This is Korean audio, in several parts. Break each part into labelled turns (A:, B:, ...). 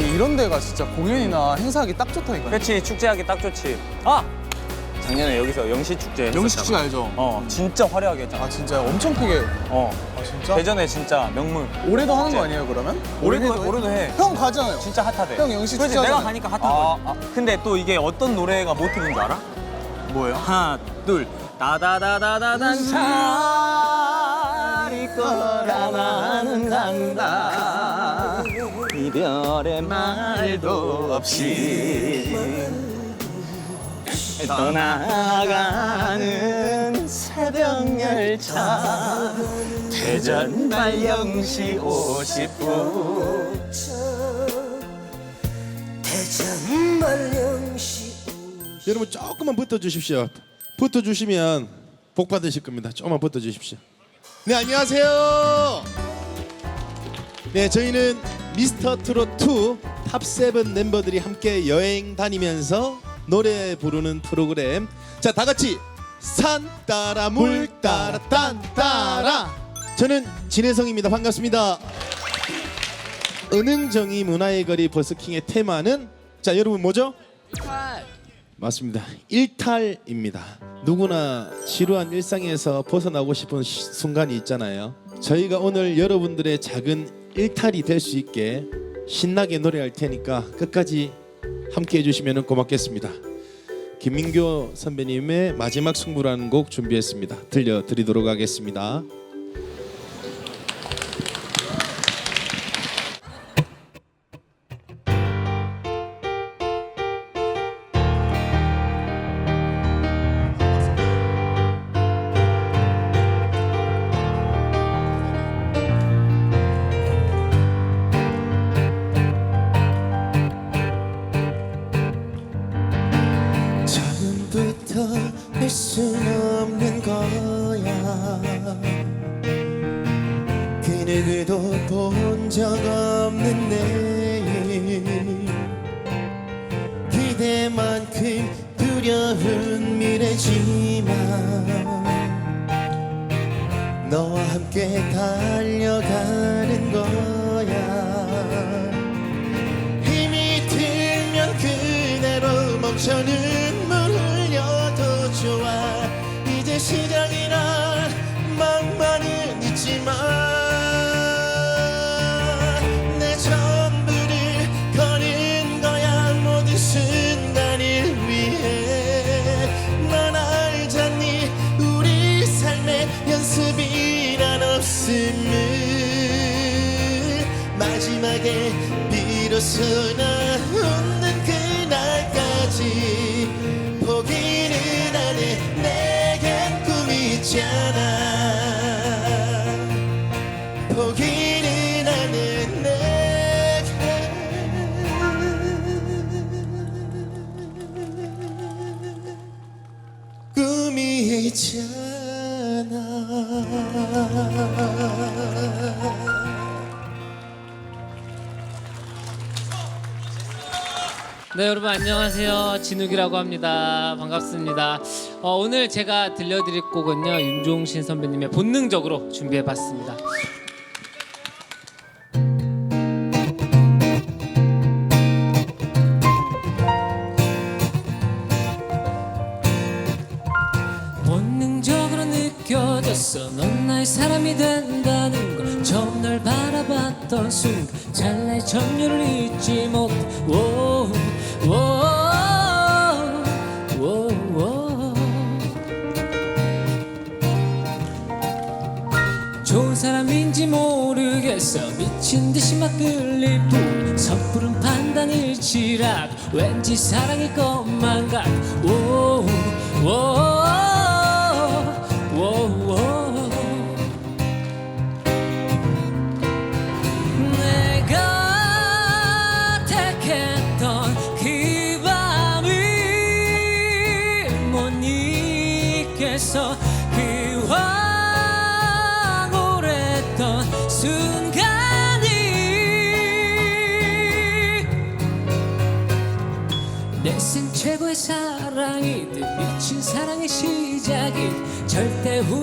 A: 아니 이런 데가 진짜 공연이나 행사하기 딱 좋다니까.
B: 그렇지 축제하기 딱 좋지. 아 작년에 여기서 영시 축제 했었잖아.
A: 영식 씨 알죠?
B: 어 진짜 화려하게 했잖아.
A: 아 진짜 엄청 크게.
B: 어
A: 아 진짜?
B: 대전에 진짜 명물.
A: 올해도 하는. 거 아니에요 그러면?
B: 올해도
A: 올해도
B: 올해도 해.
A: 형 가잖아요.
B: 진짜 핫하대.
A: 형 영시
B: 그렇지
A: 축제
B: 내가
A: 하잖아.
B: 가니까 핫한
A: 아,
B: 거지.
A: 아.
B: 근데 또 이게 어떤 노래가 모티브인 줄 알아?
A: 뭐예요?
B: 하나 둘 다다다다다단 차리 거라 나는 간다 이별의 말도 없이 떠나가는 새벽 열차 대전 발령시 50분
C: 여러분 조금만 붙어 주십시오. 붙어 주시면 복 받으실 겁니다. 조금만 붙어 주십시오. 네 안녕하세요. 네 저희는 미스터 트롯 2 탑7 멤버들이 함께 여행 다니면서 노래 부르는 프로그램. 자 다 같이 산 따라 물 따라 딴 따라. 저는 진혜성입니다. 반갑습니다. 은흥정이 문화의 거리 버스킹의 테마는 자 여러분 뭐죠? 맞습니다. 일탈입니다. 누구나 지루한 일상에서 벗어나고 싶은 시- 순간이 있잖아요. 저희가 오늘 여러분들의 작은 일탈이 될 수 있게 신나게 노래할 테니까 끝까지 함께 해주시면 고맙겠습니다. 김민교 선배님의 마지막 승부라는 곡 준비했습니다. 들려드리도록 하겠습니다. 누구도 본 적 없는 내일. 그대만큼 두려운 미래지만 너와 함께 달려가는 거야. 힘이 들면 그대로 멈춰 눈물 흘려도 좋아. 이제 시작이라 마음만은 있지만
D: 네 여러분 안녕하세요. 진욱이라고 합니다. 반갑습니다. 어, 오늘 제가 들려드릴 곡은요 윤종신 선배님의 본능적으로 준비해봤습니다 느껴졌어. 넌 나의 사람이 된다는 걸 처음 널 바라봤던 순간 찰나의 점유를 잊지 못해 사람인지 모르겠어. 미친 듯이 막 끌릴 뿐 섣부른 판단일지라도 왠지 사랑일 것만 같아. 오, 오, 오,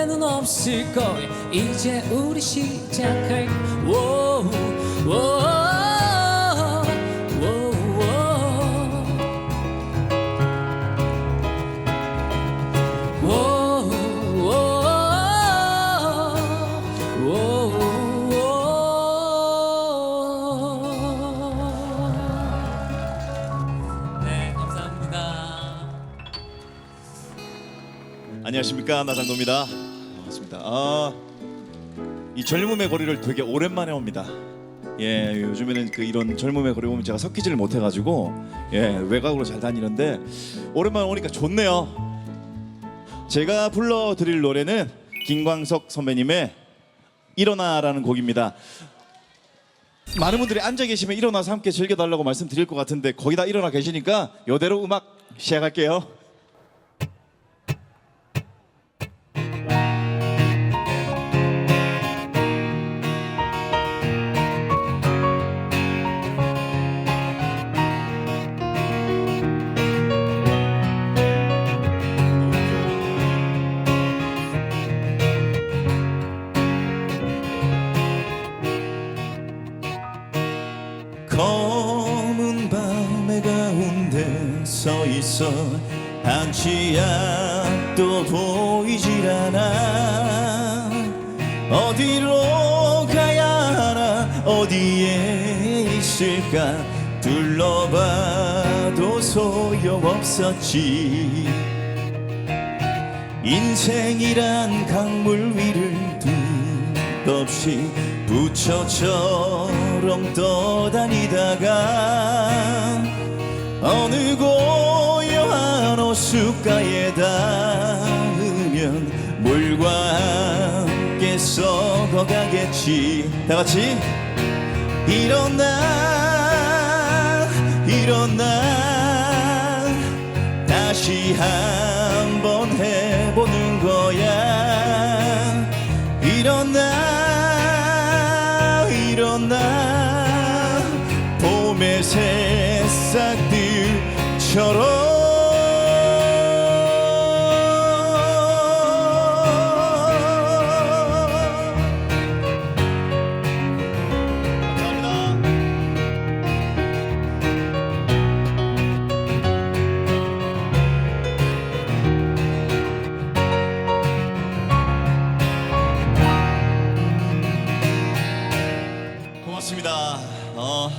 D: 후회는 없을 거야. 이제 우리 시작할 오, 오, 네,
E: 안녕하십니까 나상도입니다. 아, 이 젊음의 거리를 되게 오랜만에 옵니다. 예, 요즘에는 그 이런 젊음의 거리 보면 제가 섞이지를 못해가지고 예 외곽으로 잘 다니는데 오랜만에 오니까 좋네요. 제가 불러드릴 노래는 김광석 선배님의 일어나라는 곡입니다. 많은 분들이 앉아 계시면 일어나서 함께 즐겨달라고 말씀드릴 것 같은데 거의 다 일어나 계시니까 이대로 음악 시작할게요. 서 있어. 한치 앞도 보이질 않아. 어디로 가야 하나 어디에 있을까? 둘러봐도 소용없었지. 인생이란 강물 위를 끝없이 부처처럼 떠다니다가 어느 고요한 호숫가에 닿으면 물과 함께 썩어가겠지. 다 같이 일어나 일어나. 다시 한번 해보는 거야 어,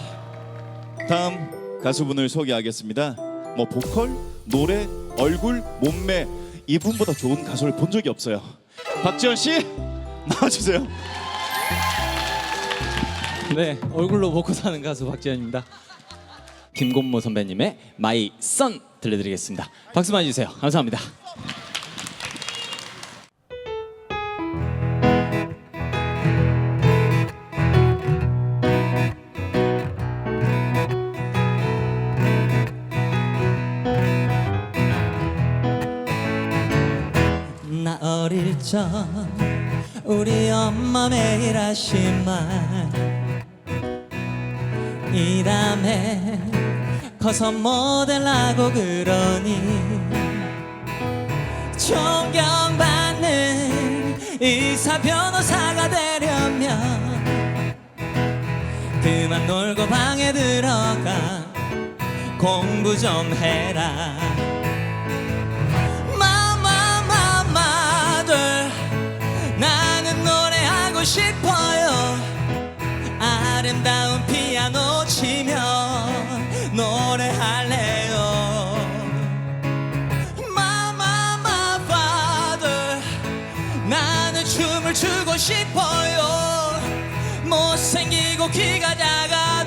E: 다음 가수분을 소개하겠습니다. 뭐 보컬, 노래, 얼굴, 몸매 이분보다 좋은 가수를 본 적이 없어요. 박지현 씨 나와주세요.
F: 네, 얼굴로 먹고 사는 가수 박지현입니다. 김곤모 선배님의 마이 선 들려드리겠습니다. 박수 많이 주세요. 감사합니다.
B: 적 우리 엄마 매일 하신 말이 다음에 커서 모델하고 그러니 존경받는 의사 변호사가 되려면 그만 놀고 방에 들어가 공부 좀 해라 싶어요. 아름다운 피아노 치며 노래할래요. 마마마파들 나는 춤을 추고 싶어요. 못생기고 키가 작아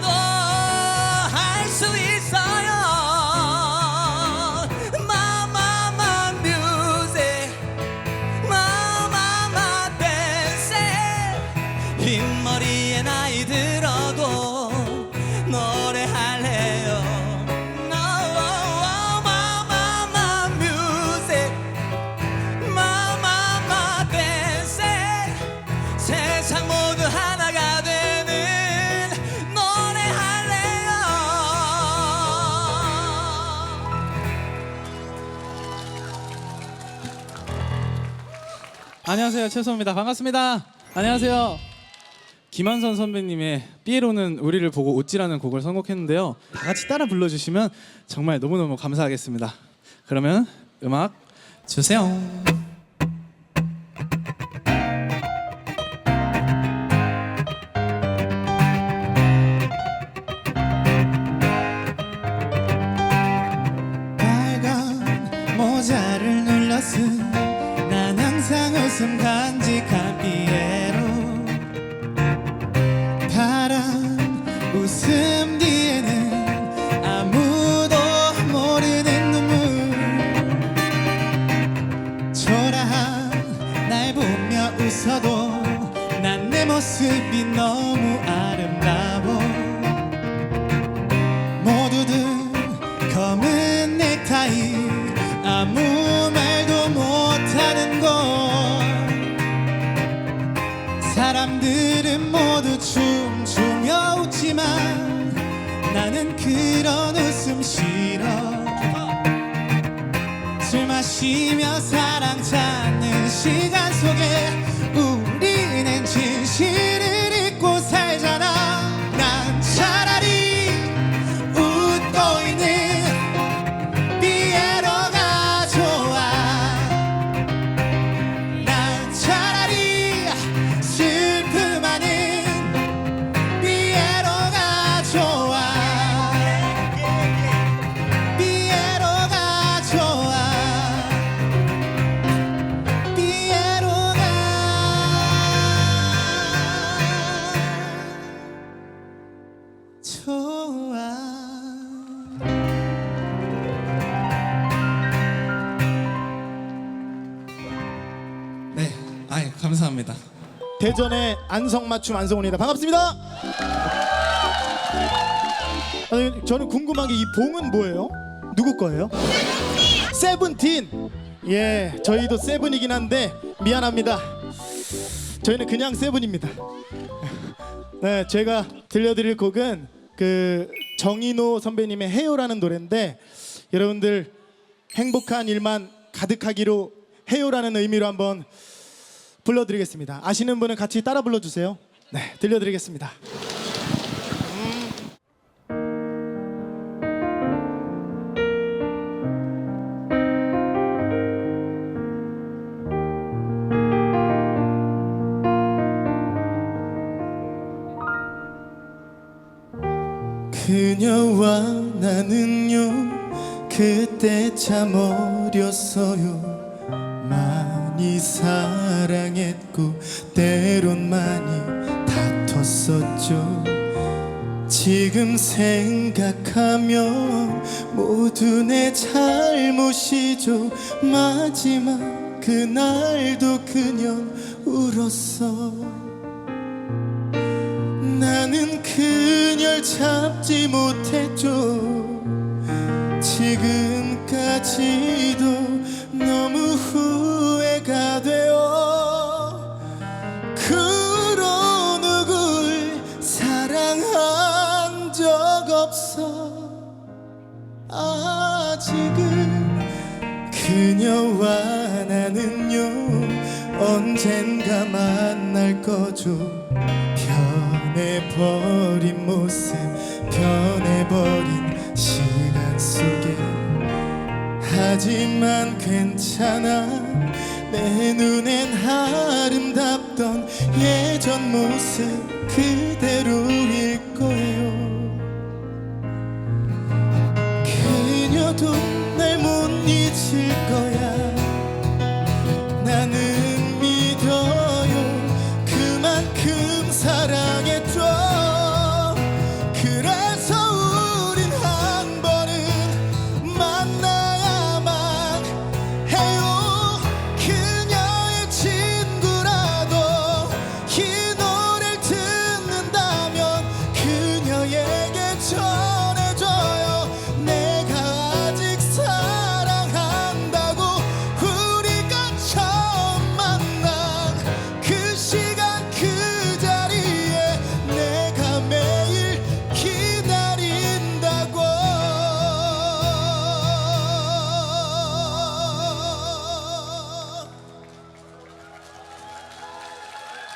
G: 안녕하세요. 최소입니다. 반갑습니다. 안녕하세요. 김한선 선배님의 삐에로는 우리를 보고 웃지라는 곡을 선곡했는데요. 다 같이 따라 불러주시면 정말 너무너무 감사하겠습니다. 그러면 음악 주세요
A: Sensiz 그런 웃음 싫어. 술 마시며 사랑 찾는 시간 속에 우리는 진실
H: 대전의 안성맞춤 안성훈입니다. 반갑습니다. 아니, 저는 궁금한 게 이 봉은 뭐예요? 누구 거예요? 세븐틴. 예, 저희도 세븐이긴 한데 미안합니다. 저희는 그냥 세븐입니다. 네, 제가 들려드릴 곡은 그 정인호 선배님의 해요라는 노래인데 여러분들 행복한 일만 가득하기로 해요라는 의미로 한번 불러드리겠습니다. 아시는 분은 같이 따라 불러주세요. 네, 들려드리겠습니다. 그녀와 나는요 그때 참 어렸어요 많이 사랑했고 때론 많이 다퉜었죠. 지금 생각하면 모두 내 잘못이죠. 마지막 그날도 그녀 울었어. 나는 그녀를 잡지 못했죠. 지금까지 그녀와 나는요 언젠가 만날 거죠. 변해버린 모습 변해버린 시간 속에. 하지만 괜찮아. 내 눈엔 아름답던 예전 모습 그대로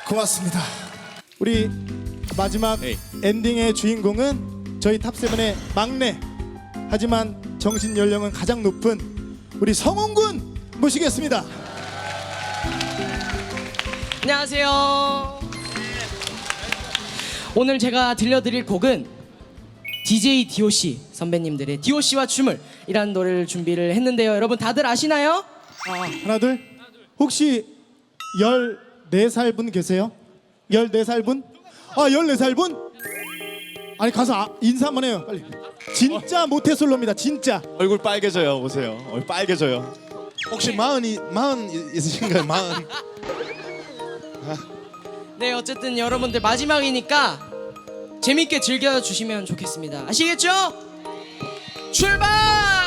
H: 고맙습니다. 우리 마지막
I: 에이.
H: 엔딩의 주인공은 저희 탑세븐의 막내 하지만 정신 연령은 가장 높은 우리 성훈 군 모시겠습니다.
J: 안녕하세요. 오늘 제가 들려드릴 곡은 DJ DOC 선배님들의 DOC와 춤을 이라는 노래를 준비를 했는데요. 여러분 다들 아시나요?
H: 하나 둘. 혹시 14살 분 계세요? 14살 분? 아 14살 분? 아니 가서 아, 인사 한번 해요 빨리 진짜 모태솔로입니다 진짜
I: 얼굴 빨개져요. 보세요. 얼굴 빨개져요.
C: 혹시 마흔이 마흔 있으신가요? 마흔.
J: 네 어쨌든 여러분들 마지막이니까 재밌게 즐겨 주시면 좋겠습니다. 아시겠죠? 출발!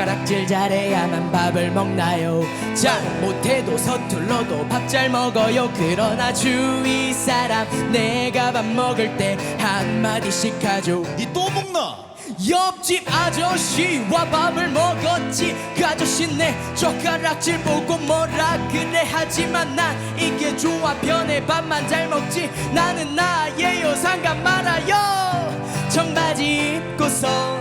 J: 젓가락질 잘해야만 밥을 먹나요? 잘 못해도 서툴러도 밥 잘 먹어요. 그러나 주위 사람 내가 밥 먹을 때 한마디씩 하죠.
I: 니 또 먹나?
J: 옆집 아저씨와 밥을 먹었지. 그 아저씨 내 젓가락질 보고 뭐라 그래. 하지만 난 이게 좋아 편해. 밥만 잘 먹지. 나는 나예요 상관 말아요. 청바지 입고서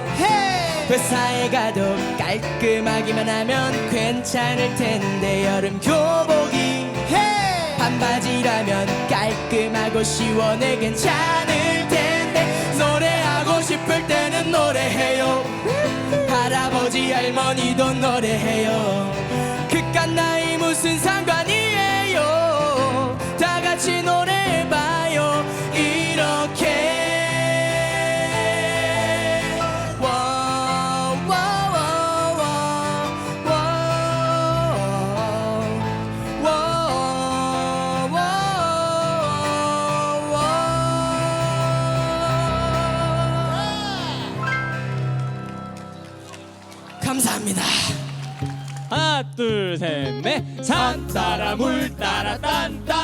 J: 회사에 가도 깔끔하기만 하면 괜찮을 텐데 여름 교복이 반바지라면 깔끔하고 시원해 괜찮을 텐데 노래하고 싶을 때는 노래해요. 할아버지 할머니도 노래해요. 그깟 나이 무슨 상관이에요 와. 감사합니다.
B: 하나 둘 셋 넷 산 따라 물 따라 딴따